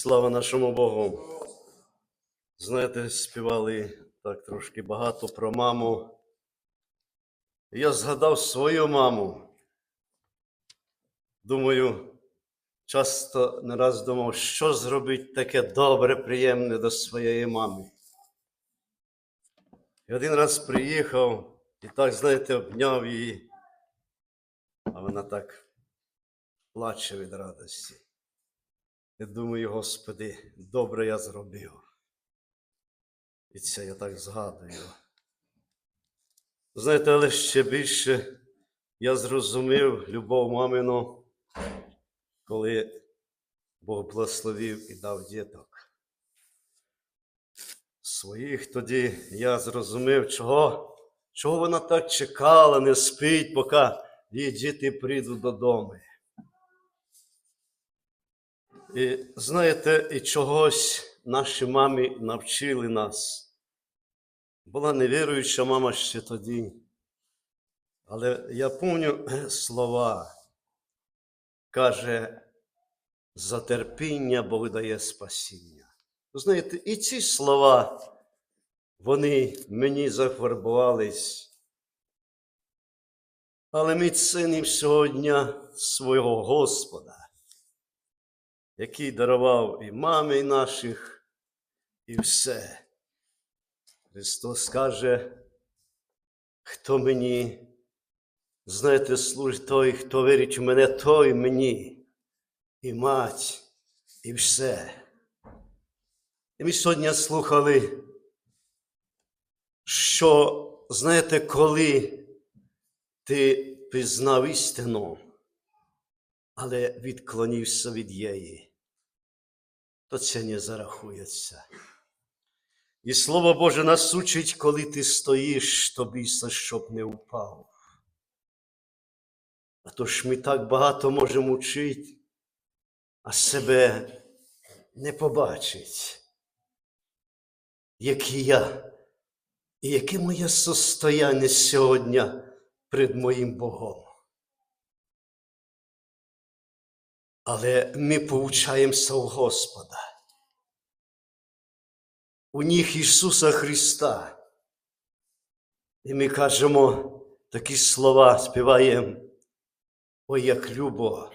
Слава нашому Богу. Знаєте, співали так трошки багато про маму. Я згадав свою маму. Думаю, часто не раз думав, що зробити таке добре, приємне до своєї мами. І один раз приїхав і так, знаєте, обняв її, а вона так плаче від радості. Я думаю, Господи, добре я зробив. І це я так згадую. Знаєте, але ще більше я зрозумів любов мамину, коли Бог благословив і дав діток. Своїх тоді я зрозумів, чого, чого вона так чекала, не спить, поки її діти прийдуть додому. І знаєте, і чогось наші мамі навчили нас. Була невіруюча мама ще тоді. Але я пам'ятаю слова. Каже, за терпіння Бог дає спасіння. Знаєте, і ці слова, вони мені зафарбувались. Але ми цінимо сьогодні свого Господа який дарував і мами наших, і все. Христос каже, хто мені, знаєте, служить той, хто вірить в мене, той мені, і мать, і все. І ми сьогодні слухали, що, знаєте, коли ти пізнав істину, але відклонився від її, то це не зарахується. І Слово Боже нас учить, коли ти стоїш, то бійся, щоб не впав. А то ж ми так багато можемо вчити, а себе не побачить, який я і яке моє состояння сьогодні перед моїм Богом. Але ми повчаємося у Господа. У них Ісуса Христа. І ми кажемо такі слова, співаємо. Ой, як любо,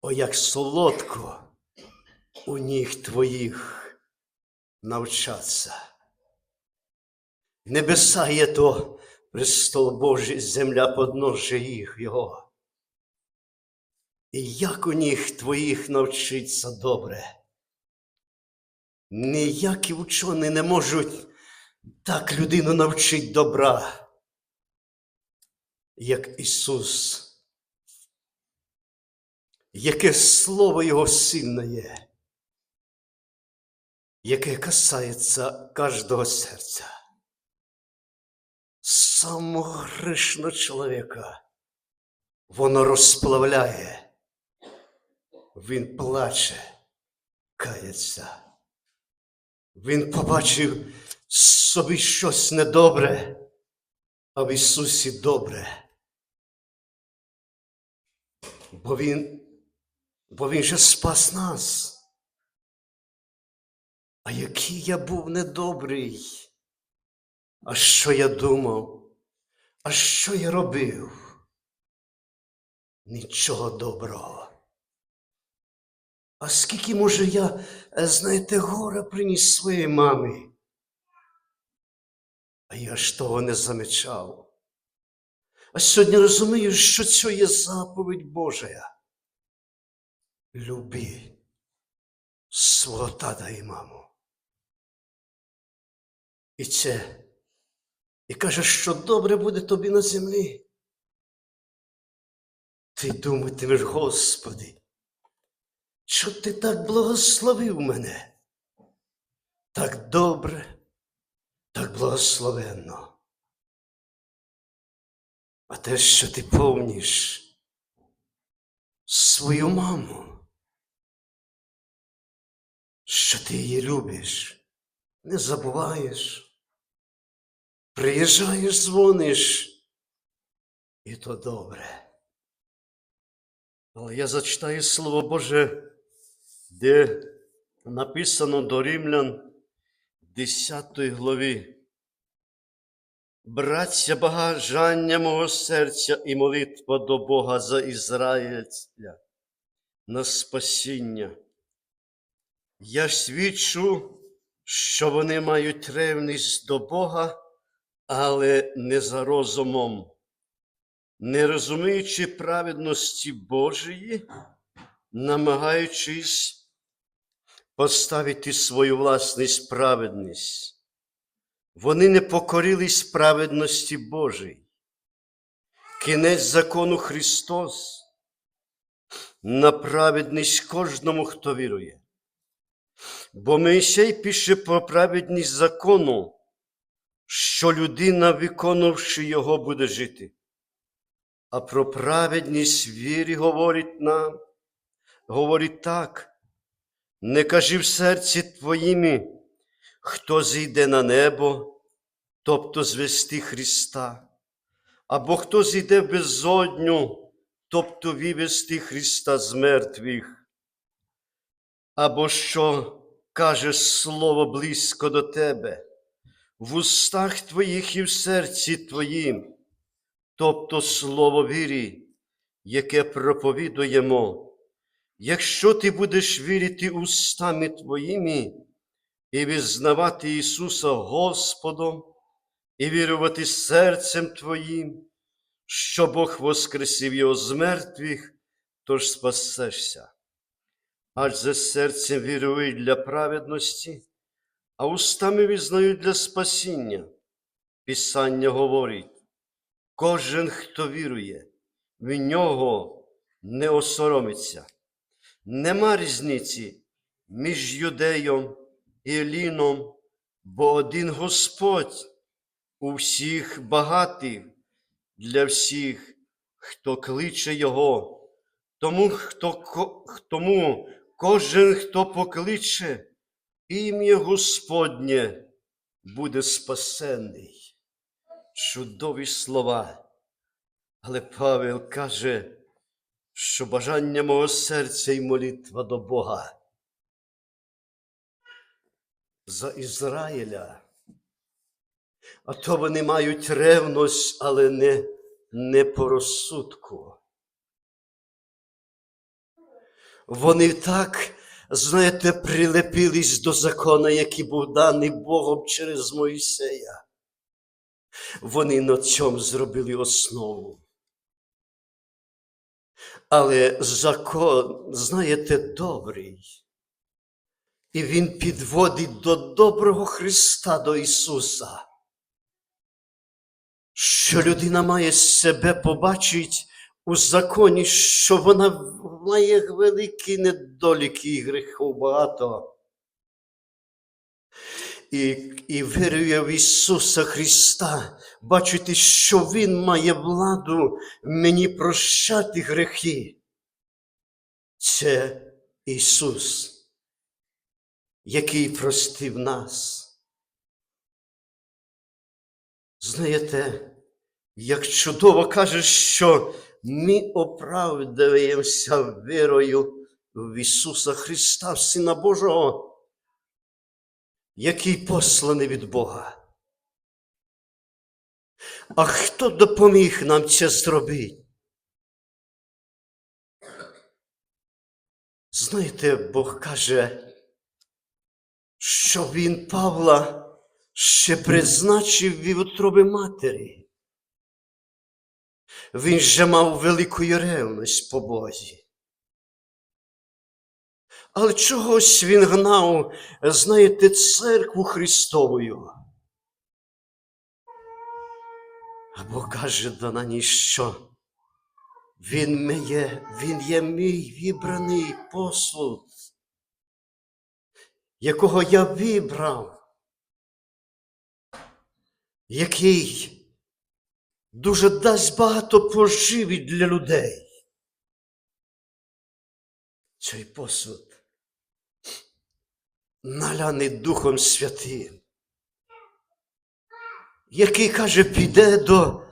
ой, як солодко у них твоїх навчаться. Небеса є то престол Божий, земля подножжя їх Його. І як у них твоїх навчиться добре. Ніякі учені не можуть так людину навчити добра, як Ісус. Яке слово Його сильне є, яке касається кожного серця, самого грішного чоловіка, воно розплавляє. Він плаче, кається. Він побачив собі щось недобре, а в Ісусі добре. Бо Він, бо Він же спас нас. А який я був недобрий, а що я думав, а що я робив? Нічого доброго. А скільки, може, я, е, знаєте, горе приніс своїй мамі? А я ж того не замічав. А сьогодні розумію, що це є заповідь Божа. Люби свого тата і маму. І це, і каже, що добре буде тобі на землі. Ти думатимеш, Господи, що ти так благословив мене. Так добре, так благословенно. А те, що ти помніш свою маму, що ти її любиш, не забуваєш, приїжджаєш, дзвониш, і то добре. Але я зачитаю Слово Боже де написано до римлян 10 главі. Браття, бажання мого серця і молитва до Бога за Ізраїля на спасіння. Я свідчу, що вони мають ревність до Бога, але не за розумом, не розуміючи праведності Божої, намагаючись поставити свою власність праведність. Вони не покорились праведності Божій. Кінець закону Христос на праведність кожному, хто вірує. Бо Моїсей пише про праведність закону, що людина, виконавши його, буде жити. А про праведність вірі говорить нам, говорить так, не кажи в серці твоїми, хто зійде на небо, тобто звести Христа, або хто зійде в безодню, тобто вивести Христа з мертвих, або що каже Слово близько до тебе, в устах твоїх і в серці твоїм, тобто Слово вірі, яке проповідуємо. Якщо ти будеш вірити устами твоїми і визнавати Ісуса Господом, і вірувати серцем твоїм, що Бог воскресив Його з мертвих, тож спасешся. За серцем вірують для праведності, а устами визнають для спасіння. Писання говорить, кожен, хто вірує, в нього не осоромиться. Нема різниці між юдеєм і Еліном, бо один Господь у всіх багатий для всіх, хто кличе Його. Тому, хто, тому кожен, хто покличе ім'я Господнє, буде спасений. Чудові слова. Але Павел каже, що бажання мого серця і молитва до Бога за Ізраїля. А то вони мають ревність, але не, не по розсудку. Вони так, знаєте, прилепились до закона, який був даний Богом через Моїсея. Вони на цьому зробили основу. Але закон, знаєте, добрий. І він підводить до доброго Христа, до Ісуса. Що людина має себе побачити у законі, що вона має великі недоліки і гріхів багато. І, і вірує в Ісуса Христа, бачити, що Він має владу мені прощати грехи. Це Ісус, який простив нас. Знаєте, як чудово каже, що ми оправдуємося вірою в Ісуса Христа, Сина Божого, який посланий від Бога. А хто допоміг нам це зробити? Знаєте, Бог каже, що Він Павла ще призначив від утроби матері. Він же мав велику ревність по Бозі. Але чогось він гнав, знаєте, церкву Христовою. Або каже до на ній, що він, є, він є мій вібраний посуд, якого я вибрав, який дуже дасть багато поживі для людей. Цей посуд наляний Духом Святим, який каже, піде до,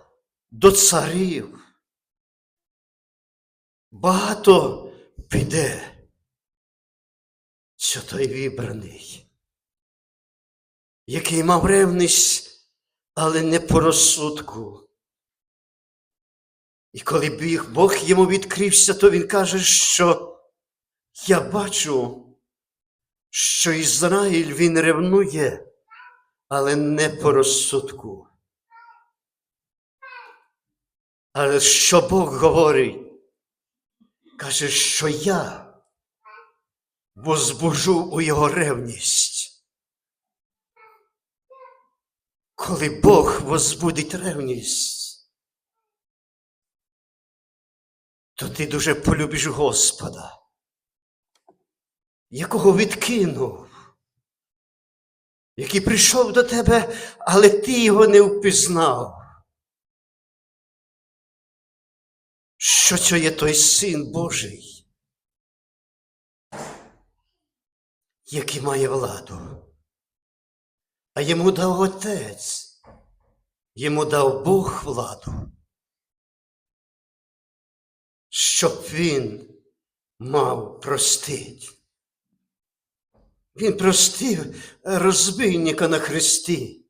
до царів. Багато піде. що той вибраний, який мав ревність, але не по розсудку. І коли біг Бог йому відкрився, то він каже, що я бачу, що Ізраїль він ревнує, але не по розсудку. Але що Бог говорить? Каже, що я возбужу у його ревність. Коли Бог возбудить ревність, то ти дуже полюбиш Господа, якого відкинув, який прийшов до тебе, але ти його не впізнав. Що це є той син Божий, який має владу, а йому дав Отець, йому дав Бог владу, щоб він мав простить. Він простив розбійника на хресті,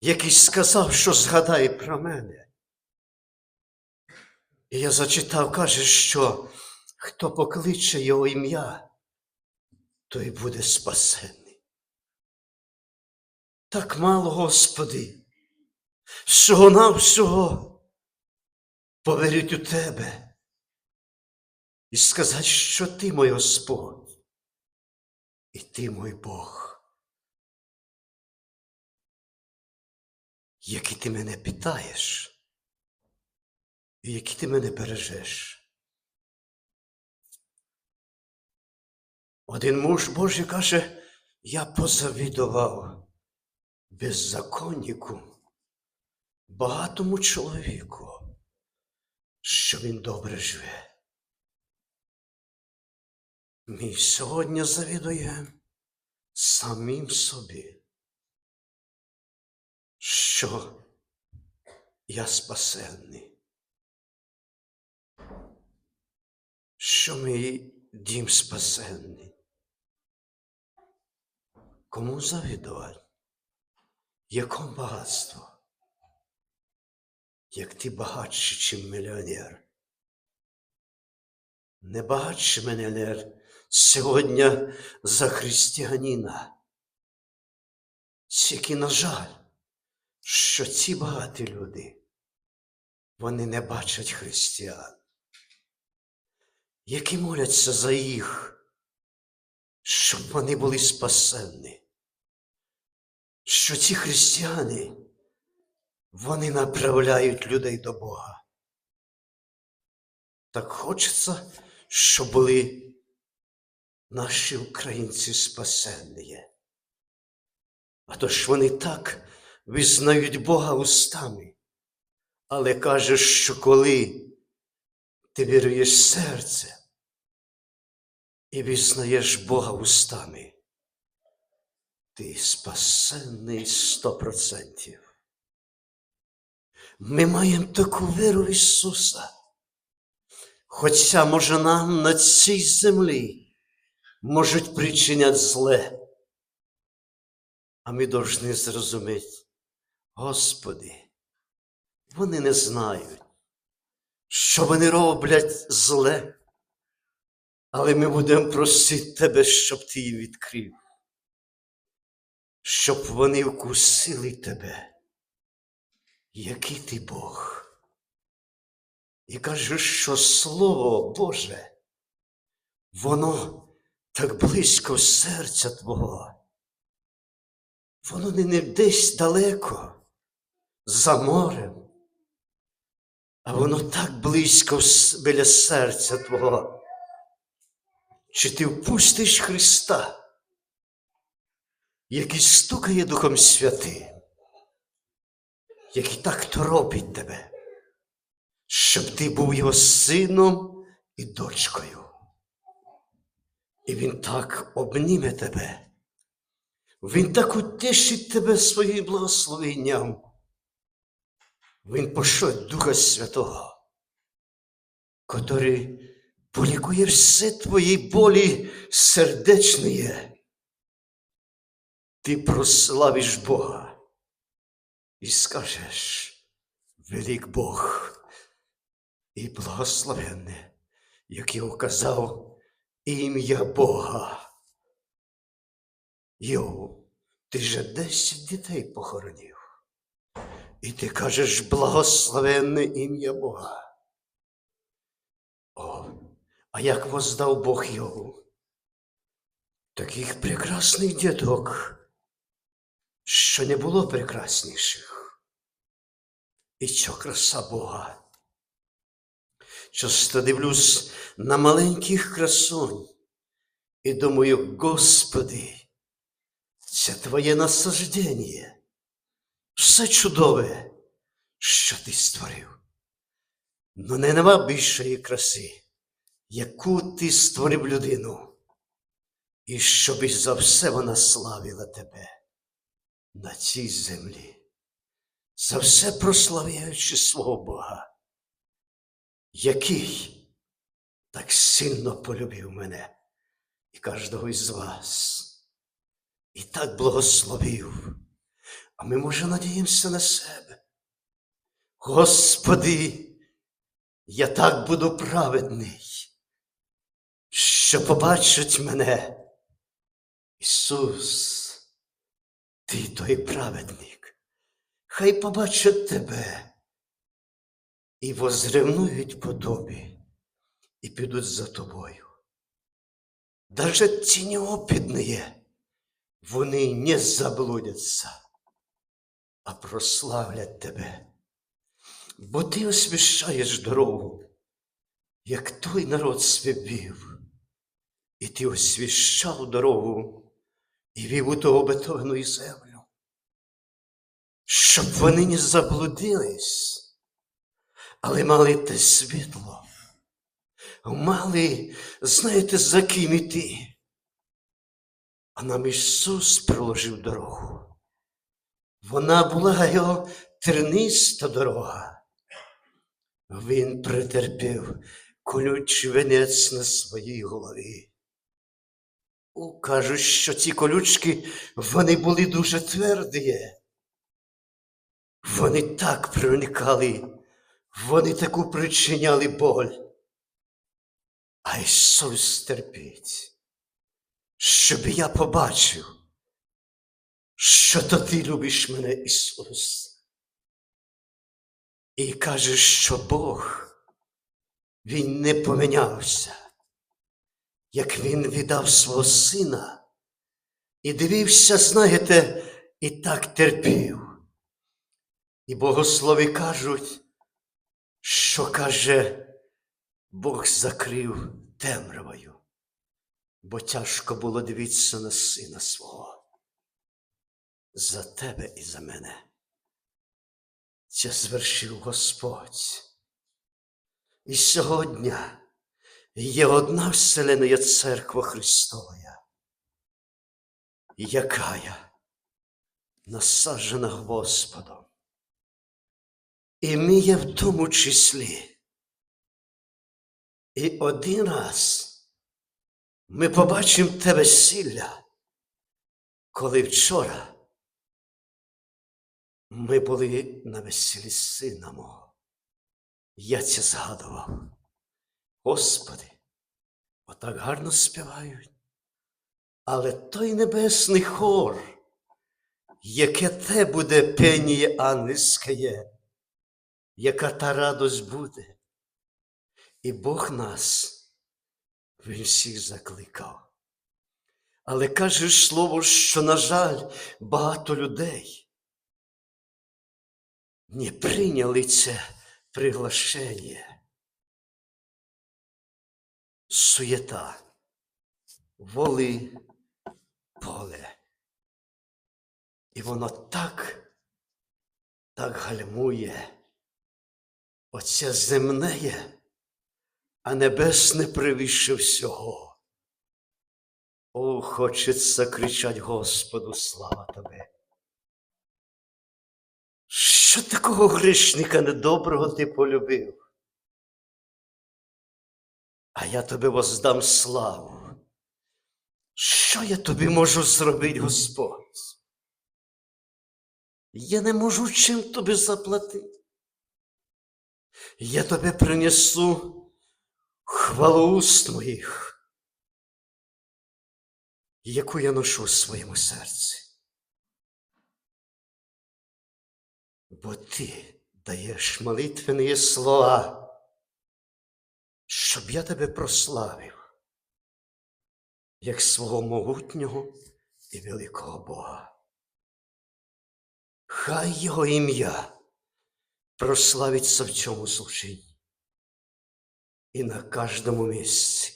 який сказав, що згадай про мене. І я зачитав, каже, що хто покличе його ім'я, той буде спасенний. Так мало, Господи, всього навсього повірить у Тебе і сказати, що Ти мой Господь, і Ти мой Бог. Який ти мене питаєш, і який ти мене бережеш. Один муж Божий каже, я позавідував беззаконнику, багатому чоловіку, що він добре живе. Ми сьогодні завідуємо самим собі, що я спасенний. що мій дім спасенний. Кому завідувати? Якому багатство? Як ти багатший, чим мільйонер? Не багатший мільйонер сьогодні за християнина. Тільки, на жаль, що ці багаті люди, вони не бачать християн які моляться за їх, щоб вони були спасенні. Що ці християни, вони направляють людей до Бога. Так хочеться, щоб були наші українці спасенні. А то ж вони так визнають Бога устами, але кажеш, що коли ти віруєш серце і візнаєш Бога устами, ти спасенний сто процентів. Ми маємо таку віру в Ісуса, хоча, може, нам на цій землі можуть причиняти зле, а ми повинні зрозуміти, Господи, вони не знають що вони роблять зле, але ми будемо просити тебе, щоб ти їм відкрив, щоб вони вкусили тебе, який ти Бог. І кажу, що Слово Боже, воно так близько серця Твого, воно не десь далеко за морем. А воно так близько біля серця Твого. Чи ти впустиш Христа, який стукає Духом Святим, який так торопить тебе, щоб ти був його сином і дочкою. І він так обніме тебе, він так утешить тебе своїм благословенням. Він пошле Духа Святого, котрий полікує все твої болі сердечні. Ти прославиш Бога і скажеш, велик Бог і благословенне, як я указав ім'я Бога. Йоу, ти же десять дітей похоронив. І ти кажеш благословенне ім'я Бога. О, а як воздав Бог Йову? Таких прекрасних діток, що не було прекрасніших. І що краса Бога. Часто дивлюсь на маленьких красунь і думаю, Господи, це Твоє насаждення, все чудове, що Ти створив. Но не нема більшої краси, яку ти створив людину, і щоб за все вона славила тебе на цій землі, за все прославляючи свого Бога, який так сильно полюбив мене і кожного із вас, і так благословив. А ми, може, надіємося на себе. Господи, я так буду праведний, що побачить мене. Ісус, ти той праведник, хай побачать тебе і возревнують по тобі, і підуть за тобою. Даже ті неопитні, вони не заблудяться, а прославлять тебе. Бо ти освящаєш дорогу, як той народ свій вів, і ти освящав дорогу і вів у ту обетовану землю, щоб вони не заблудились, але мали те світло, мали, знаєте, за ким іти. А нам Ісус проложив дорогу. Вона була його терниста дорога. Він претерпів колючий венець на своїй голові. О, Кажуть, що ці колючки вони були дуже тверді. Вони так проникали, вони таку причиняли боль. А Ісус терпить, щоб я побачив, що то ти любиш мене, Ісус. І каже, що Бог, Він не помінявся, як Він віддав свого сина і дивився, знаєте, і так терпів. І богослови кажуть, що каже, Бог закрив темрявою, бо тяжко було дивитися на сина свого. За тебе і за мене це звершив Господь. І сьогодні є одна вселенная церква Христова, яка насаджена Господом. І ми є в тому числі. І один раз ми побачимо те весілля, коли вчора ми були на весіллі сина мого. Я це згадував. Господи, отак гарно співають. Але той небесний хор, яке те буде пеніє ангельське, яка та радость буде. І Бог нас, Він всіх закликав. Але каже слово, що, на жаль, багато людей не прийняли це приглашення. Суєта, воли, поле. І воно так, так гальмує. Оце земне, а небесне превіше всього. О, хочеться кричать Господу, слава Тобі. Що такого грішника недоброго ти полюбив? А я тобі воздам славу. Що я тобі можу зробити, Господь? Я не можу чим тобі заплатити. Я тобі принесу хвалу уст моїх, яку я ношу в своєму серці. Бо ти даєш молитвені слова, щоб я тебе прославив, як свого могутнього і великого Бога. Хай його ім'я прославиться в цьому служінні і на кожному місці.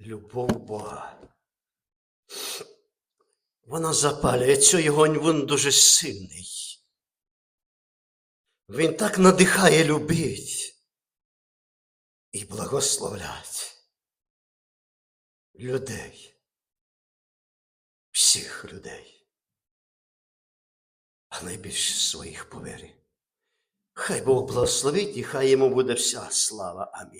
Любов Бога. Вона запалює цей огонь, він дуже сильний. Він так надихає любить і благословлять людей, всіх людей, найбільше своїх по. Хай Бог благословить і хай йому буде вся слава. Амінь.